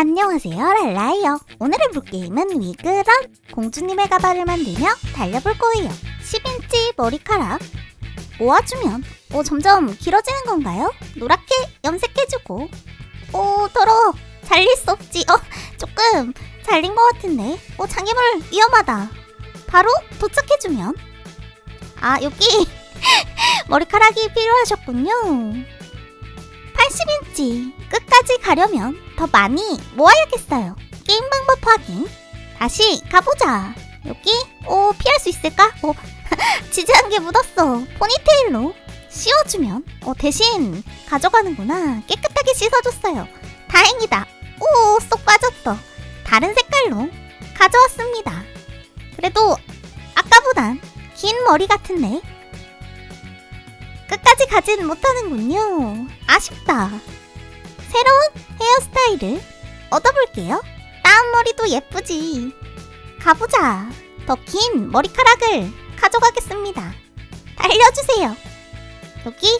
안녕하세요 랄라이요. 오늘 해볼 게임은 위그런 공주님의 가발을 만들며 달려볼 거예요. 10인치 머리카락. 모아주면 오 점점 길어지는 건가요? 노랗게 염색해주고. 오 더러워. 잘릴 수 없지. 어 조금 잘린 것 같은데. 오 장애물 위험하다. 바로 도착해주면. 아 여기 머리카락이 필요하셨군요. 80인치 끝까지 가려면 더 많이 모아야겠어요. 게임 방법 확인. 다시 가보자. 여기 오 피할 수 있을까? 오 지지한 게 묻었어. 포니테일로 씌워주면 어 대신 가져가는구나. 깨끗하게 씻어줬어요. 다행이다. 오 쏙 빠졌어. 다른 색깔로 가져왔습니다. 그래도 아까보단 긴 머리 같은데 끝까지 가진 못하는군요. 아쉽다. 새로운 헤어스타일을 얻어볼게요. 다운 머리도 예쁘지. 가보자. 더 긴 머리카락을 가져가겠습니다. 달려주세요. 여기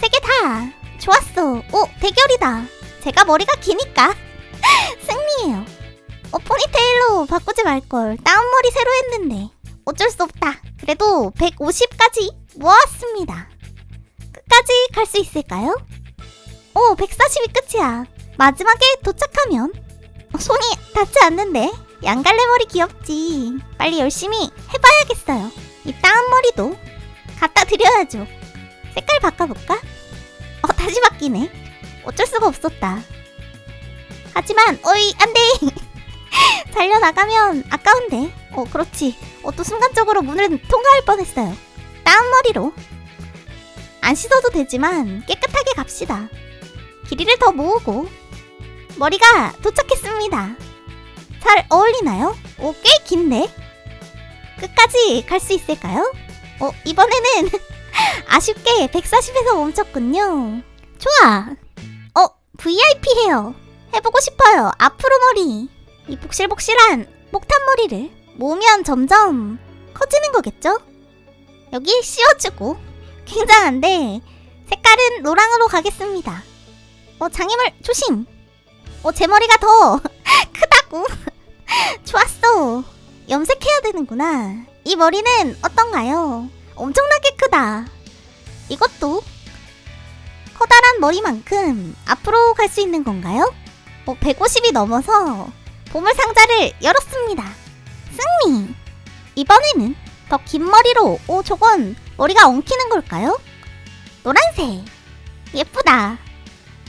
세 개 다. 좋았어. 오, 대결이다. 제가 머리가 기니까 승리예요. 어, 포니테일로 바꾸지 말걸. 다운 머리 새로 했는데. 어쩔 수 없다. 그래도 150까지 모았습니다. 끝까지 갈 수 있을까요? 오, 140이 끝이야. 마지막에 도착하면 어, 손이 닿지 않는데 양갈래 머리 귀엽지. 빨리 열심히 해봐야겠어요. 이 다운 머리도 갖다 드려야죠. 색깔 바꿔볼까? 어, 다시 바뀌네. 어쩔 수가 없었다. 하지만 어이 안 돼. 달려나가면 아까운데. 어, 그렇지. 어, 또 순간적으로 문을 통과할 뻔했어요. 다운 머리로 안 씻어도 되지만 깨끗하게 갑시다. 길이를 더 모으고 머리가 도착했습니다. 잘 어울리나요? 오, 꽤 긴데? 끝까지 갈 수 있을까요? 어, 이번에는 아쉽게 140에서 멈췄군요. 좋아. 어, VIP 헤어. 해보고 싶어요. 앞으로 머리. 이 복실복실한 목탄 머리를 모으면 점점 커지는 거겠죠? 여기 씌워주고 굉장한데 색깔은 노랑으로 가겠습니다. 어 장애물 조심. 어 제 머리가 더 크다고. 좋았어. 염색해야 되는구나. 이 머리는 어떤가요? 엄청나게 크다. 이것도 커다란 머리만큼 앞으로 갈 수 있는 건가요? 어 150이 넘어서 보물 상자를 열었습니다. 승리. 이번에는 더 긴 머리로 오 저건 머리가 엉키는 걸까요? 노란색 예쁘다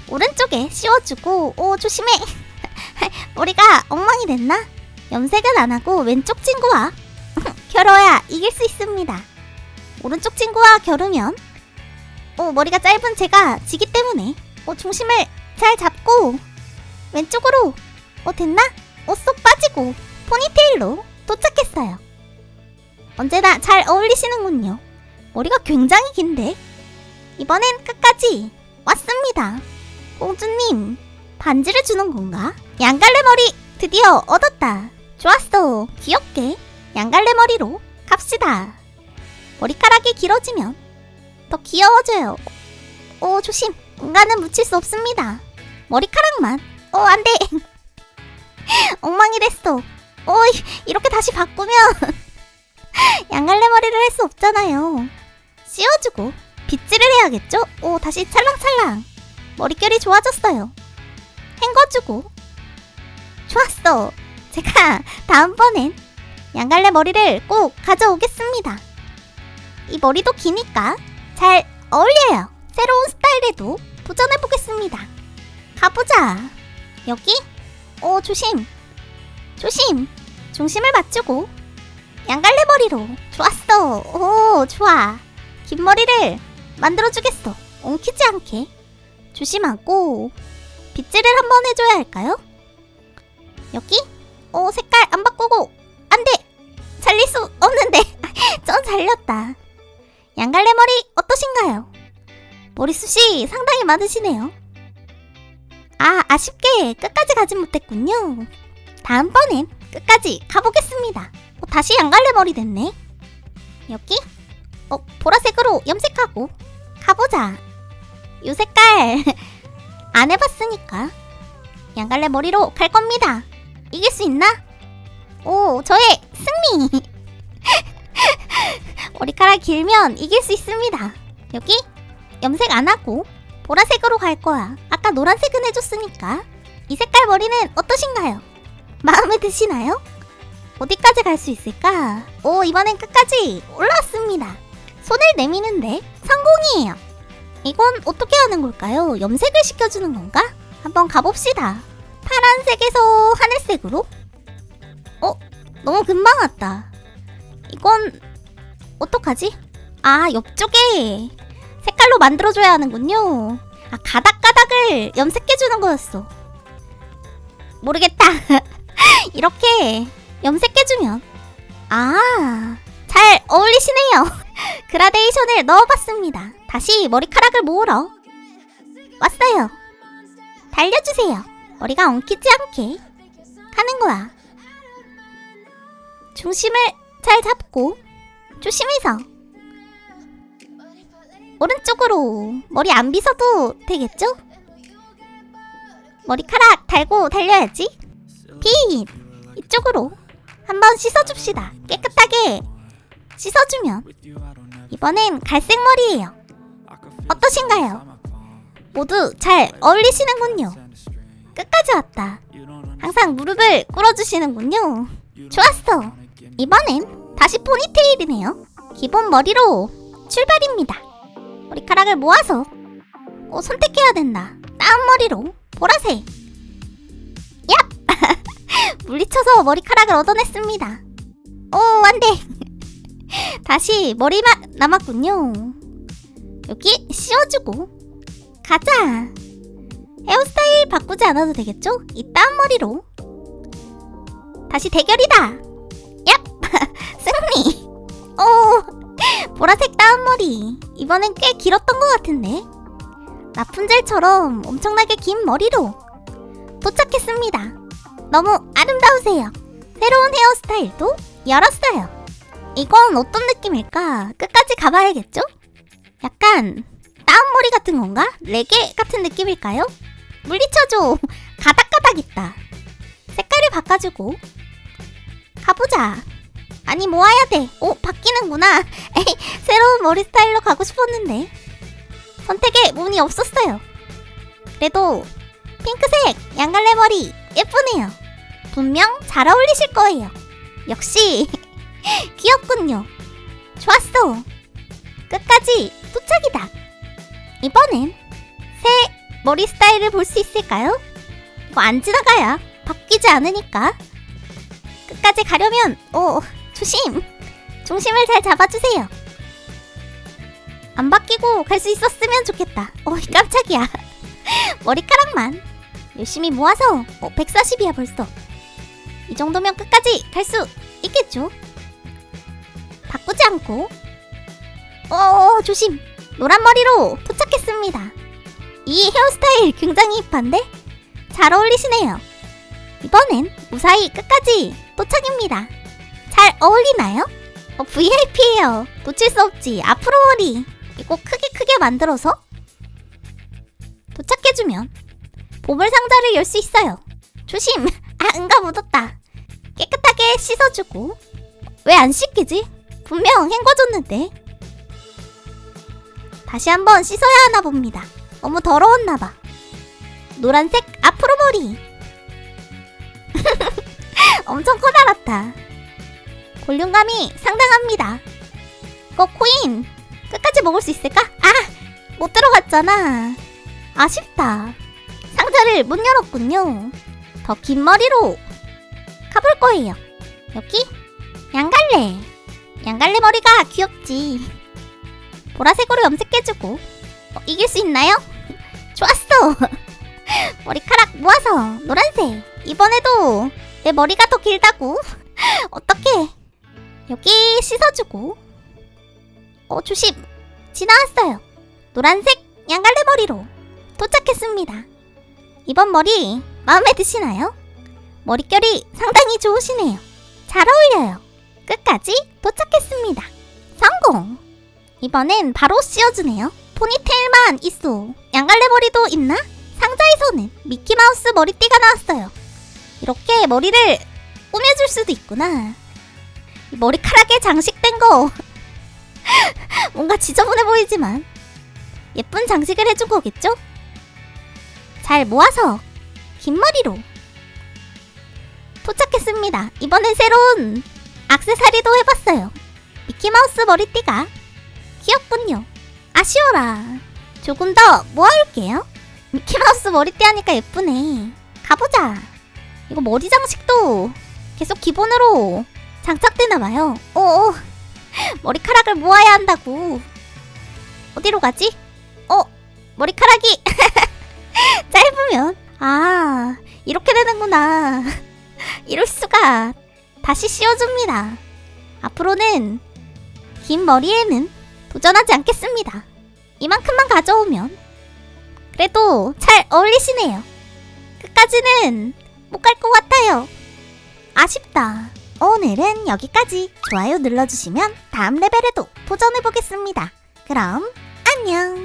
오른쪽에 씌워주고 오 조심해 머리가 엉망이 됐나? 염색은 안 하고 왼쪽 친구와 겨뤄야 이길 수 있습니다 오른쪽 친구와 겨루면 오 머리가 짧은 제가 지기 때문에 오 중심을 잘 잡고 왼쪽으로 오 됐나? 오쏙 빠지고 포니테일로 도착했어요 언제나 잘 어울리시는군요. 머리가 굉장히 긴데? 이번엔 끝까지 왔습니다. 공주님, 반지를 주는 건가? 양갈래 머리 드디어 얻었다. 좋았어. 귀엽게 양갈래 머리로 갑시다. 머리카락이 길어지면 더 귀여워져요. 오, 조심. 인간은 묻힐 수 없습니다. 머리카락만. 어, 안 돼. 엉망이 됐어. 어, 이렇게 다시 바꾸면 양갈래 머리를 할 수 없잖아요. 씌워주고 빗질을 해야겠죠? 오 다시 찰랑찰랑 머릿결이 좋아졌어요. 헹궈주고 좋았어. 제가 다음번엔 양갈래 머리를 꼭 가져오겠습니다. 이 머리도 기니까 잘 어울려요. 새로운 스타일에도 도전해보겠습니다. 가보자. 여기? 오 조심. 조심. 중심을 맞추고 양갈래 머리로 좋았어 오 좋아 긴 머리를 만들어주겠어 엉키지 않게 조심하고 빗질을 한번 해줘야 할까요? 여기? 오 색깔 안 바꾸고 안돼 살릴 수 없는데 전 살렸다 양갈래 머리 어떠신가요? 머리숱이 상당히 많으시네요 아 아쉽게 끝까지 가진 못했군요 다음번엔 끝까지 가보겠습니다 어, 다시 양갈래 머리 됐네. 여기? 어, 보라색으로 염색하고 가보자. 요 색깔 안 해봤으니까 양갈래 머리로 갈 겁니다. 이길 수 있나? 오, 저의 승리! 머리카락 길면 이길 수 있습니다. 여기 염색 안 하고 보라색으로 갈 거야. 아까 노란색은 해줬으니까. 이 색깔 머리는 어떠신가요? 마음에 드시나요? 어디까지 갈 수 있을까? 오, 이번엔 끝까지 올라왔습니다. 손을 내미는데 성공이에요. 이건 어떻게 하는 걸까요? 염색을 시켜주는 건가? 한번 가봅시다. 파란색에서 하늘색으로? 어? 너무 금방 왔다. 이건 어떡하지? 아, 옆쪽에 색깔로 만들어줘야 하는군요. 아, 가닥가닥을 염색해주는 거였어. 모르겠다. 이렇게 염색해주면. 아, 잘 어울리시네요. 그라데이션을 넣어봤습니다. 다시 머리카락을 모으러 왔어요. 달려주세요. 머리가 엉키지 않게 하는 거야. 중심을 잘 잡고 조심해서 오른쪽으로 머리 안 빗어도 되겠죠? 머리카락 달고 달려야지. 빗 이쪽으로 한번 씻어줍시다. 깨끗하게 씻어주면 이번엔 갈색 머리예요. 어떠신가요? 모두 잘 어울리시는군요. 끝까지 왔다. 항상 무릎을 꿇어주시는군요. 좋았어. 이번엔 다시 포니테일이네요. 기본 머리로 출발입니다. 머리카락을 모아서 어, 선택해야 된다. 다운 머리로 보라색. 얍! 물리쳐서 머리카락을 얻어냈습니다. 오, 안 돼. 다시 머리만 남았군요. 여기 씌워주고 가자. 헤어스타일 바꾸지 않아도 되겠죠? 이 다운 머리로 다시 대결이다. 얍! 승리. 오, 보라색 다운 머리. 이번엔 꽤 길었던 것 같은데. 라푼젤처럼 엄청나게 긴 머리로 도착했습니다. 너무 아름다우세요. 새로운 헤어스타일도 열었어요. 이건 어떤 느낌일까? 끝까지 가봐야겠죠? 약간 다운머리 같은 건가? 레게 같은 느낌일까요? 물리쳐줘. 가닥가닥 있다. 색깔을 바꿔주고 가보자. 아니 모아야 돼. 오 바뀌는구나. 에이 새로운 머리 스타일로 가고 싶었는데 선택에 문이 없었어요. 그래도 핑크색 양갈래 머리 예쁘네요. 분명 잘 어울리실 거예요. 역시 귀엽군요. 좋았어. 끝까지 도착이다. 이번엔 새 머리 스타일을 볼 수 있을까요? 이거 안 지나가야 바뀌지 않으니까. 끝까지 가려면 오 조심. 중심을 잘 잡아주세요. 안 바뀌고 갈 수 있었으면 좋겠다. 오 깜짝이야. 머리카락만 열심히 모아서 어, 140이야 벌써. 이 정도면 끝까지 갈 수 있겠죠? 바꾸지 않고 어 조심 노란 머리로 도착했습니다. 이 헤어스타일 굉장히 힙한데 잘 어울리시네요. 이번엔 무사히 끝까지 도착입니다. 잘 어울리나요? 어, VIP예요. 놓칠 수 없지. 앞으로 머리 이거 크게 크게 만들어서 도착해주면 보물 상자를 열 수 있어요. 조심! 아, 응가 묻었다. 깨끗하게 씻어주고 왜 안 씻기지? 분명 헹궈줬는데 다시 한번 씻어야 하나 봅니다. 너무 더러웠나 봐. 노란색 앞으로 머리 엄청 커다랗다. 볼륨감이 상당합니다. 이거 코인 끝까지 먹을 수 있을까? 아! 못 들어갔잖아. 아쉽다. 상자를 못 열었군요. 더 긴 머리로 가볼 거예요. 여기 양갈래. 양갈래 머리가 귀엽지. 보라색으로 염색해주고 어, 이길 수 있나요? 좋았어. 머리카락 모아서 노란색. 이번에도 내 머리가 더 길다고. 어떡해. 여기 씻어주고. 어 조심. 지나왔어요. 노란색 양갈래 머리로 도착했습니다. 이번 머리 마음에 드시나요? 머릿결이 상당히 좋으시네요. 잘 어울려요. 끝까지 도착했습니다. 성공! 이번엔 바로 씌워주네요. 포니테일만 있어. 양갈래 머리도 있나? 상자에서는 미키마우스 머리띠가 나왔어요. 이렇게 머리를 꾸며줄 수도 있구나. 이 머리카락에 장식된 거 뭔가 지저분해 보이지만 예쁜 장식을 해준 거겠죠? 잘 모아서 긴 머리로 도착했습니다. 이번엔 새로운 악세사리도 해봤어요. 미키마우스 머리띠가 귀엽군요. 아쉬워라. 조금 더 모아올게요. 미키마우스 머리띠 하니까 예쁘네. 가보자. 이거 머리 장식도 계속 기본으로 장착되나봐요. 어, 머리카락을 모아야 한다고. 어디로 가지? 어, 머리카락이 짧으면. 아, 이렇게 되는구나. 이럴 수가. 다시 씌워줍니다. 앞으로는 긴 머리에는 도전하지 않겠습니다. 이만큼만 가져오면. 그래도 잘 어울리시네요. 끝까지는 못 갈 것 같아요. 아쉽다. 오늘은 여기까지. 좋아요 눌러주시면 다음 레벨에도 도전해보겠습니다. 그럼 안녕.